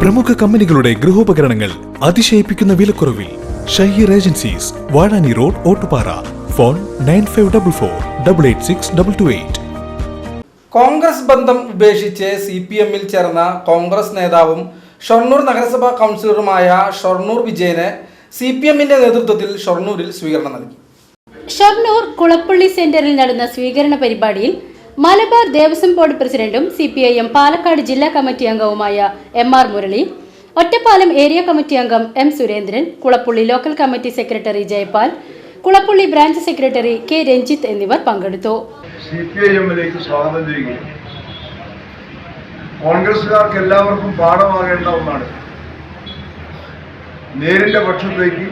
പ്രമുഖ കമ്പനികളുടെ ഗൃഹോപകരണങ്ങൾ അതിശയിപ്പിക്കുന്ന വിലക്കുറവിൽ Shaheer agencies Vazhani road Ottupara. Phone nine five double four double eight six double two eight. Congress ബന്ധം ഉപേക്ഷിച്ച് സി പി എമ്മിൽ ചേർന്ന കോൺഗ്രസ് നേതാവും ഷൊർണൂർ നഗരസഭാ കൗൺസിലറുമായ ഷൊർണൂർ വിജയന് സി പി എമ്മിന്റെ നേതൃത്വത്തിൽ ഷൊർണൂരിൽ സ്വീകരണം നൽകി. ഷൊർണൂർ കുളപ്പള്ളി സെന്ററിൽ നടന്ന സ്വീകരണ പരിപാടിയിൽ മലബാർ ദേവസ്വം ബോർഡ് പ്രസിഡന്റും C P I M Palakkad ജില്ലാ കമ്മിറ്റി അംഗവുമായ M R Murali Ottapalam area committee അംഗം M Surendran Kulappully local committee secretary Jayapal Kulappully branch secretary K Ranjith എന്നിവർ പങ്കെടുത്തു. കോൺഗ്രസുകാർക്ക് എല്ലാവർക്കും പാഠമാകേണ്ട ഒന്നാണ്. നേരിന്റെ പക്ഷത്തേക്ക്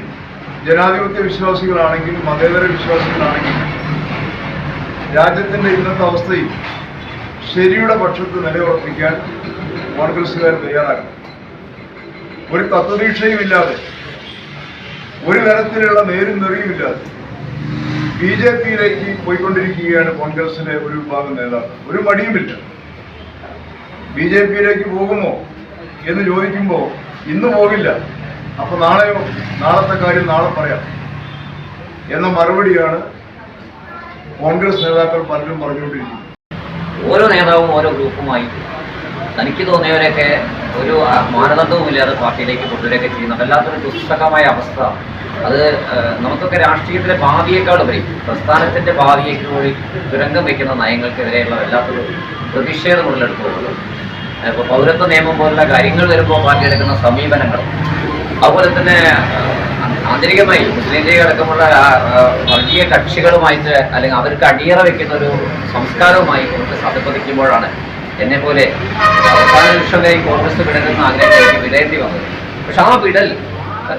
ജനാധിപത്യ വിശ്വാസികളാണെങ്കിലും മതേതര വിശ്വാസികളാണെങ്കിൽ രാജ്യത്തിന്റെ ഇന്നത്തെ അവസ്ഥയിൽ ശരിയുടെ പക്ഷത്ത് നിലയുറപ്പിക്കാൻ കോൺഗ്രസുകാർ തയ്യാറാക്കണം ഒരു തത്വദീക്ഷയും ഇല്ലാതെ ഒരു തരത്തിലുള്ള നേരും നെറിയുമില്ലാതെ ബി ജെ പിയിലേക്ക് പോയിക്കൊണ്ടിരിക്കുകയാണ് കോൺഗ്രസിലെ ഒരു വിഭാഗം നേതാവ് ഒരു മടിയുമില്ല. ബി ജെ പിയിലേക്ക് പോകുമോ എന്ന് ചോദിക്കുമ്പോൾ ഇന്ന് പോകില്ല. അപ്പൊ നാളെയോ നാളത്തെ കാര്യം നാളെ പറയാം. എന്ന മറുപടിയാണ് കോൺഗ്രസ് നേതാക്കൾ പലരും പറഞ്ഞുകൊണ്ടിരിക്കുന്നു. ഓരോ നേതാവും ഓരോ ഗ്രൂപ്പുമായി തനിക്ക് തോന്നിയവരെയൊക്കെ ഒരു മാനദണ്ഡവുമില്ലാതെ പാർട്ടിയിലേക്ക് കൊണ്ടുവരികയൊക്കെ ചെയ്യുന്ന വല്ലാത്തൊരു ദുസ്സഹമായ അവസ്ഥ. അത് നമുക്കൊക്കെ രാഷ്ട്രീയത്തിലെ ഭാവിയേക്കാൾ ഉപരി പ്രസ്ഥാനത്തിന്റെ ഭാവിയേക്ക് കൂടി തുരങ്കം വയ്ക്കുന്ന നയങ്ങൾക്കെതിരെയുള്ള വല്ലാത്തൊരു പ്രതിഷേധം ഉടലെടുത്തുള്ളത് ഇപ്പോൾ പൗരത്വ നിയമം പോലുള്ള കാര്യങ്ങൾ വരുമ്പോൾ പാർട്ടി എടുക്കുന്ന സമീപനങ്ങൾ അതുപോലെ തന്നെ ആന്തരികമായി മുസ്ലിം അടക്കമുള്ള വർഗീയ കക്ഷികളുമായിട്ട് അല്ലെങ്കിൽ അവർക്ക് അടിയറ വെക്കുന്ന ഒരു സംസ്കാരവുമായി കോൺഗ്രസ് അധപ്പതിക്കുമ്പോഴാണ് എന്നെ പോലെ അവസാന നിമിഷം വരെ കോൺഗ്രസ് വിടരുന്ന ആഗ്രഹത്തിലേക്ക് വിടേണ്ടി വന്നത്. പക്ഷെ ആ വിടൽ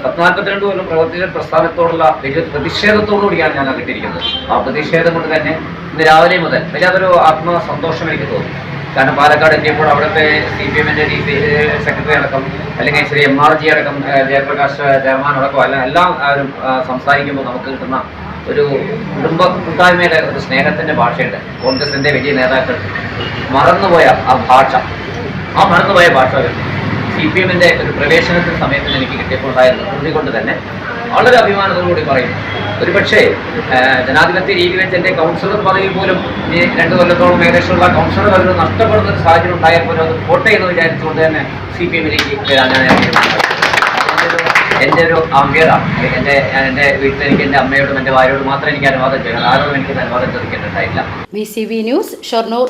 പത്നാൽപ്പത്തിരണ്ട് കൊല്ലം പ്രവർത്തിച്ച പ്രസ്ഥാനത്തോടുള്ള വലിയ പ്രതിഷേധത്തോടുകൂടിയാണ് ഞാൻ അകട്ടിരിക്കുന്നത് ആ പ്രതിഷേധം കൊണ്ട് തന്നെ ഇന്ന് രാവിലെ മുതൽ വല്ലാത്തൊരു ആത്മസന്തോഷം എനിക്ക് തോന്നി. കാരണം പാലക്കാട് എത്തിയപ്പോൾ അവിടുത്തെ സി പി എമ്മിന്റെ സെക്രട്ടറി അടക്കം അല്ലെങ്കിൽ ശ്രീ എം ആർ ജി അടക്കം ജയപ്രകാശ് ചെയർമാൻ അടക്കം അല്ല എല്ലാം സംസാരിക്കുമ്പോൾ നമുക്ക് കിട്ടുന്ന ഒരു കുടുംബ കൂട്ടായ്മയുടെ ഒരു സ്നേഹത്തിന്റെ ഭാഷയുണ്ട്. കോൺഗ്രസിന്റെ വലിയ നേതാക്കൾ. മറന്നുപോയ ആ ഭാഷ. ആ മറന്നുപോയ ഭാഷ സി പി എമ്മിന്റെ ഒരു പ്രവേശനത്തിന് സമയത്ത് എനിക്ക് കിട്ടിയപ്പോൾ ഉണ്ടായിരുന്ന അതുകൊണ്ട് കൊണ്ട് തന്നെ വളരെ അഭിമാനത്തോടുകൂടി പറയും. ഒരു പക്ഷേ ജനാധിപത്യ രീതി വെച്ച് എന്റെ കൗൺസിലർ പദവി പോലും ഈ രണ്ട് കൊല്ലത്തോളം ഏകദേശമുള്ള കൗൺസിലർ പദവി നഷ്ടപ്പെടുന്ന ഒരു സാഹചര്യം ഉണ്ടായാൽ പോലും അത് പോട്ടെ എന്ന് വിചാരിച്ചുകൊണ്ട് തന്നെ സി പി എമ്മിലേക്ക് വരാൻ ഞാൻ എന്റെ ഒരു അമ്മയുടെ എന്റെ എന്റെ വീട്ടിൽ എനിക്ക് എന്റെ അമ്മയോടും എന്റെ ഭാര്യയോടും മാത്രമേ എനിക്ക് അനുവാദം ചെയ്യണം ആരോടും എനിക്ക് അനുവാദം ചോദിക്കേണ്ടതായില്ല V C V news Shoranur.